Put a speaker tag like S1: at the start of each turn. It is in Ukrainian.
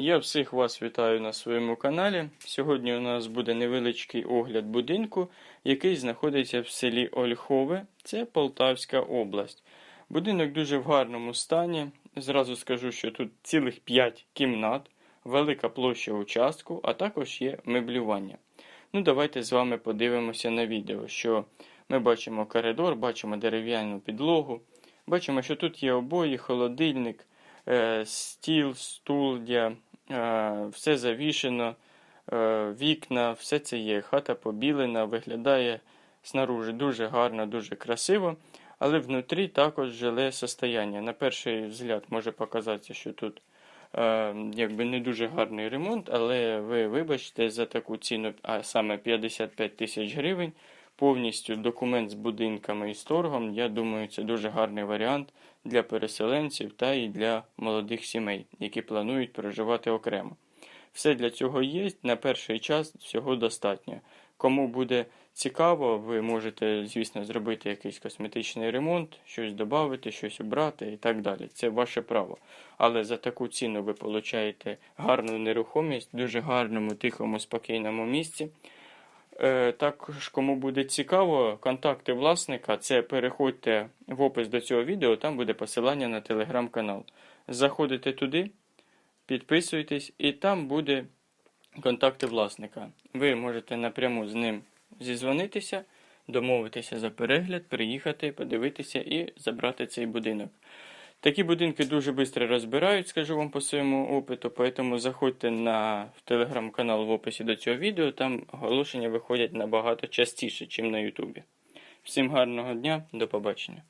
S1: Я всіх вас вітаю на своєму каналі. Сьогодні у нас буде невеличкий огляд будинку, який знаходиться в селі Ольхове, це Полтавська область. Будинок дуже в гарному стані. Зразу скажу, що тут цілих 5 кімнат, велика площа участку, а також є меблювання. Ну, давайте з вами подивимося на відео, що ми бачимо коридор, бачимо дерев'яну підлогу, бачимо, що тут є обої, холодильник, е, стіл, стулья, е, все завішено, е, вікна, все це є. Хата побілена, виглядає снаружи дуже гарно, дуже красиво, але внутрі також жиле состояння. На перший взгляд може показатися, що тут е, якби не дуже гарний ремонт, але ви вибачте за таку ціну, а саме 55 тисяч гривень. Повністю документ з будинками і з торгом, я думаю, це дуже гарний варіант для переселенців та і для молодих сімей, які планують проживати окремо. Все для цього є, на перший час всього достатньо. Кому буде цікаво, ви можете, звісно, зробити якийсь косметичний ремонт, щось додати, щось обрати і так далі. Це ваше право. Але за таку ціну ви получаєте гарну нерухомість в дуже гарному, тихому, спокійному місці. Е, Також, кому буде цікаво, контакти власника, це переходьте в опис до цього відео, там буде посилання на телеграм-канал. Заходите туди, підписуйтесь, і там буде контакти власника. Ви можете напряму з ним зізвонитися, домовитися за перегляд, приїхати, подивитися і забрати цей будинок. Такі будинки дуже швидко розбирають, скажу вам по своєму опиту, поэтому заходьте на телеграм-канал в описі до цього відео, там оголошення виходять набагато частіше, ніж на Ютубі. Всім гарного дня, до побачення.